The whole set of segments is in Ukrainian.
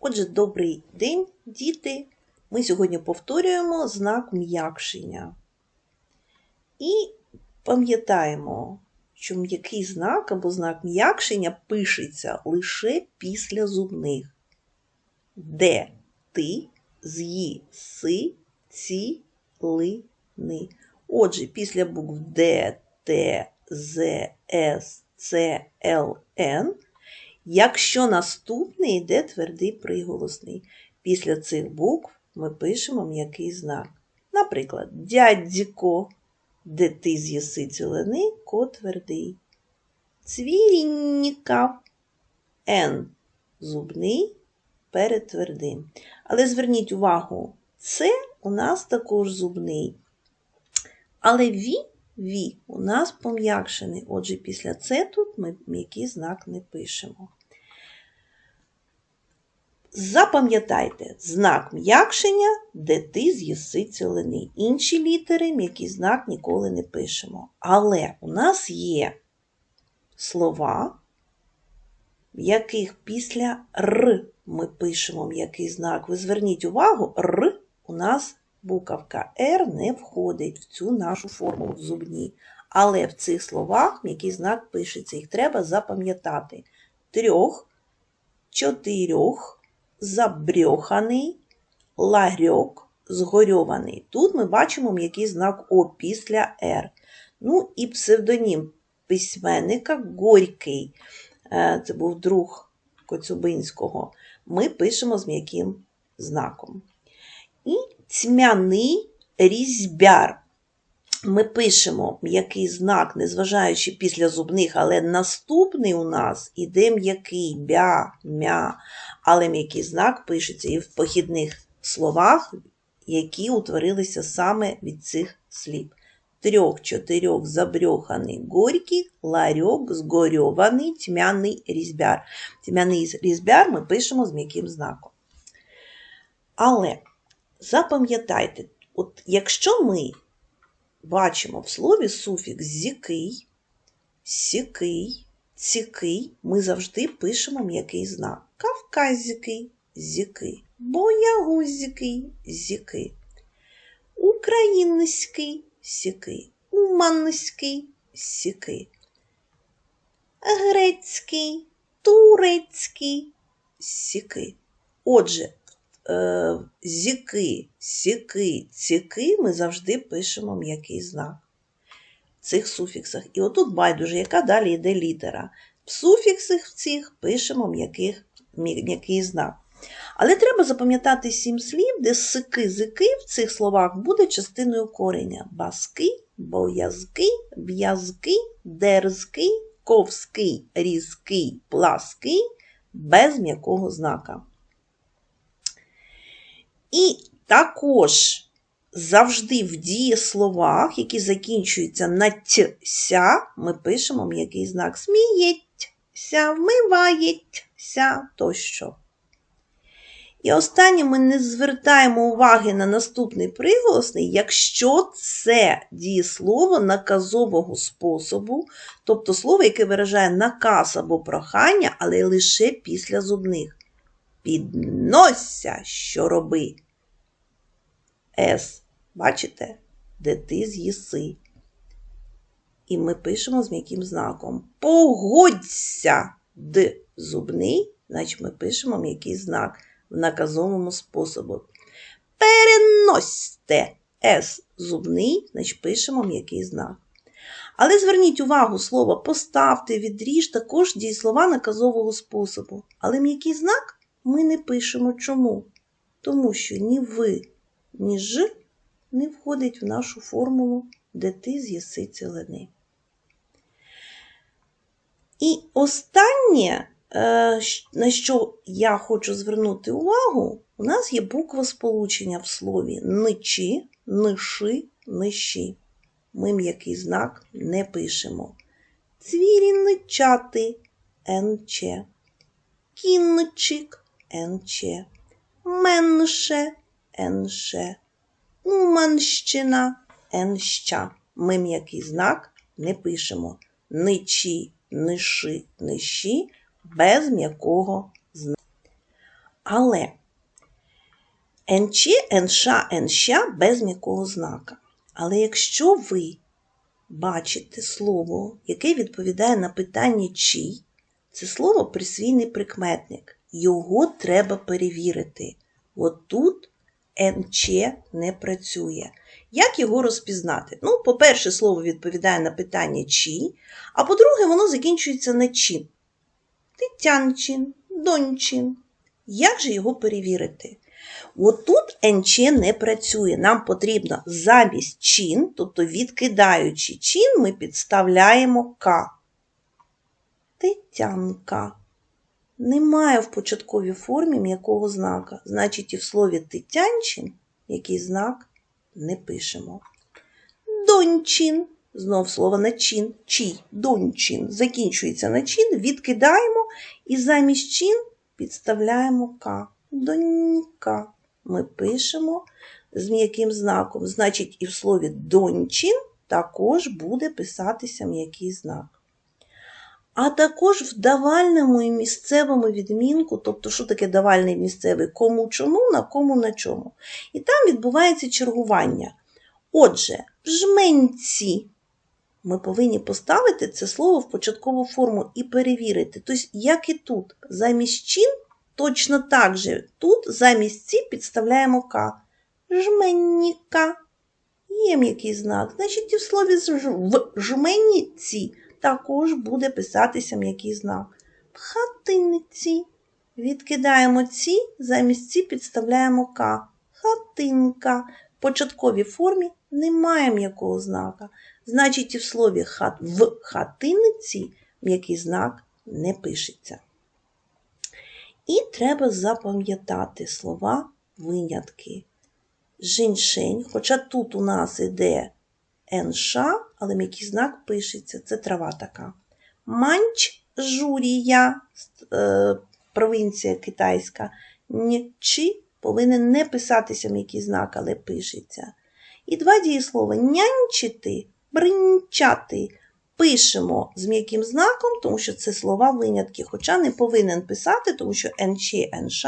Отже, добрий день, діти! Ми сьогодні повторюємо знак м'якшення. І пам'ятаємо, що м'який знак або знак м'якшення пишеться лише після зубних. Де ти, з'ї, си, ці, ли, ни. Отже, після букв Д, Т, З, С, Ц, Л, Н Якщо наступний йде твердий приголосний, після цих букв ми пишемо м'який знак. Наприклад, дядько, де ти з'їси цілини, ко твердий. Цвірінніка, Н зубний перед твердим. Але зверніть увагу, це у нас також зубний. Але ві, ві у нас пом'якшений. Отже, після це тут ми м'який знак не пишемо. Запам'ятайте знак м'якшення, де ти з'їси цілини. Інші літери м'який знак ніколи не пишемо. Але у нас є слова, в яких після Р ми пишемо м'який знак. Ви зверніть увагу, Р у нас буковка Р не входить в цю нашу формулу в зубні. Але в цих словах м'який знак пишеться. Їх треба запам'ятати. Трьох, чотирьох забрьоханий, ларьок, згорьований. Тут ми бачимо м'який знак О після Р. Ну і псевдонім письменника Горький. Е, це був друг Коцюбинського. Ми пишемо з м'яким знаком. І тьмяний різьбяр ми пишемо м'який знак, незважаючи після зубних, але наступний у нас іде м'який бя, мя, але м'який знак пишеться і в похідних словах, які утворилися саме від цих слів. Трьох, чотирьох забрьоханий горький, ларьок, згорьований, тьмяний різьбяр. Тьмяний різьбяр ми пишемо з м'яким знаком. Але запам'ятайте, от якщо ми бачимо в слові суфікс зікий, сікий, цікий, ми завжди пишемо м'який знак. Кавказький зіки, боягузький зіки, український сіки, уманський сіки, грецький, турецький сіки. Отже, Е, зіки, сіки, ціки ми завжди пишемо м'який знак в цих суфіксах. І отут байдуже, яка далі йде літера. В суфіксах в цих пишемо м'який знак. Але треба запам'ятати сім слів, де сики, зики в цих словах буде частиною кореня. Баски, боязки, в'язки, дерзкий, ковський, різкий, плаский, без м'якого знака. І також завжди в дієсловах, які закінчуються на тся, ми пишемо м'який знак сміється, вмивається тощо. І останнє ми не звертаємо уваги на наступний приголосний, якщо це дієслово наказового способу, тобто слово, яке виражає наказ або прохання, але лише після зубних. Піднося, що роби. С. Бачите? Де ти з'їси. І ми пишемо з м'яким знаком. Погодься Д зубний, значить ми пишемо м'який знак в наказовому способі. Переносьте С зубний, значить пишемо м'який знак. Але зверніть увагу, слово поставте, відріж також дієслова наказового способу. Але м'який знак ми не пишемо чому? Тому що ні ви, ні ж не входить в нашу формулу, де ти з'їси цілини. І останнє, е, на що я хочу звернути увагу, у нас є буква сполучення в слові ничі, ниши, нищі. Ми м'який знак не пишемо. Цвіріничати НЧ, кінчик НЧ, менше НШ, Уманщина Нща. Ми м'який знак не пишемо. Ничі, ниши, нищі без м'якого знаку. Але НЧ, НШ, НЩ без м'якого знака. Але якщо ви бачите слово, яке відповідає на питання чий, це слово присвійний прикметник. Його треба перевірити. От тут НЧ не працює. Як його розпізнати? Ну, по-перше, слово відповідає на питання чий, а по-друге, воно закінчується на чин. Тетянчин, дончин. Як же його перевірити? Отут НЧ не працює. Нам потрібно замість чин, тобто відкидаючи чин, ми підставляємо К. Тетянка. Немає в початковій формі м'якого знака. Значить, і в слові тетянчин який знак не пишемо. Дончин. Знов слово на чин. Чий. Дончин. Закінчується на чин, відкидаємо і замість чин підставляємо К. Донька. Ми пишемо з м'яким знаком. Значить, і в слові дончин також буде писатися м'який знак. А також в давальному і місцевому відмінку, тобто, що таке давальний місцевий, кому чому, на кому на чому. І там відбувається чергування. Отже, жменці ми повинні поставити це слово в початкову форму і перевірити. Тобто, як і тут, замість чин, точно так же тут замість ці підставляємо К. Жменніка. Є м'який знак. Значить, і в слові в жменніці також буде писатися м'який знак. В хатинці. Відкидаємо ці, замість ці підставляємо К. Хатинка. В початковій формі немає м'якого знака. Значить, і в слові хат, в хатиниці м'який знак не пишеться. І треба запам'ятати слова винятки. Жіншень, хоча тут у нас іде НШ, але м'який знак пишеться, це трава така. Манч журія, е, провінція китайська, нічі повинен не писатися м'який знак, але пишеться. І два дієслова нянчити, бринчати. Пишемо з м'яким знаком, тому що це слова винятки, хоча не повинен писати, тому що НЧ, НШ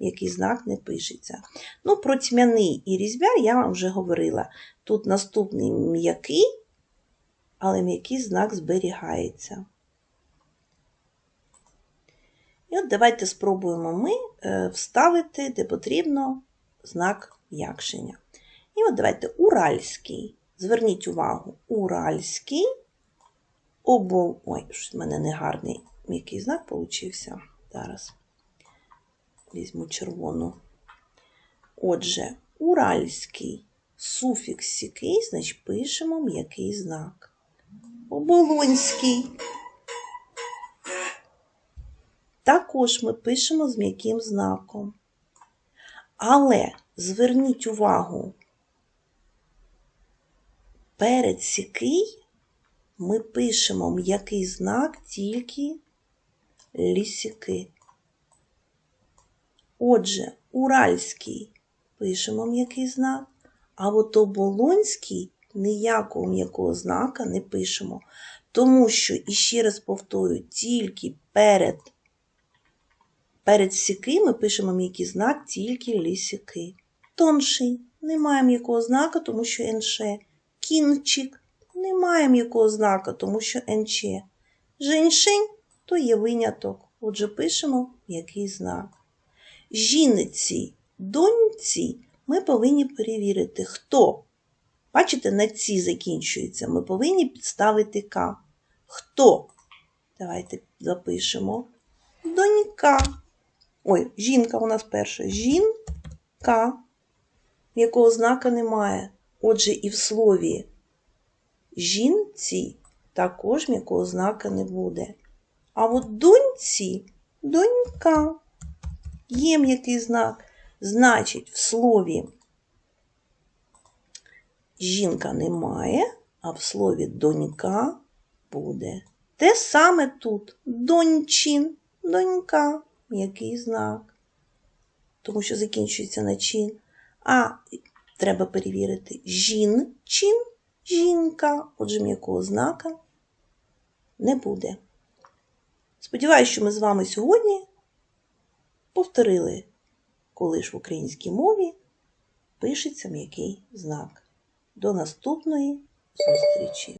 м'який знак не пишеться. Ну, про тьмяний і різьбяр я вам вже говорила. Тут наступний м'який, але м'який знак зберігається. І от давайте спробуємо ми е, вставити, де потрібно, знак м'якшення. І от давайте уральський. Зверніть увагу, уральський обол. Ой, в мене негарний м'який знак получився. Зараз візьму червону. Отже, уральський суфікс сікий, значить пишемо м'який знак. Оболонський. Також ми пишемо з м'яким знаком. Але зверніть увагу, перед сікий ми пишемо м'який знак тільки лісіки. Отже, уральський пишемо м'який знак, а от оболонський ніякого м'якого знака не пишемо. Тому що, і ще раз повторюю, тільки перед перед сіки ми пишемо м'який знак тільки лісіки. Тонший немає м'якого знака, тому що НШ. Кінчик немає м'якого знака, тому що НЧ. Женьшень то є виняток. Отже, пишемо м'який знак. Жіниці, доньці ми повинні перевірити, хто. Бачите, на ці закінчується. Ми повинні підставити К. Хто? Давайте запишемо. Донька. Ой, жінка у нас перша. Жінка, якого знака немає. Отже, і в слові жінці також м'якого знака не буде. А от доньці донька. Є м'який знак. Значить, в слові жінка немає, а в слові донька буде. Те саме тут доньчин, донька, м'який знак. Тому що закінчується на чин. А треба перевірити жінчин, жінка, отже, м'якого знака не буде. Сподіваюсь, що ми з вами сьогодні повторили коли ж в українській мові пишеться м'який знак. До наступної зустрічі!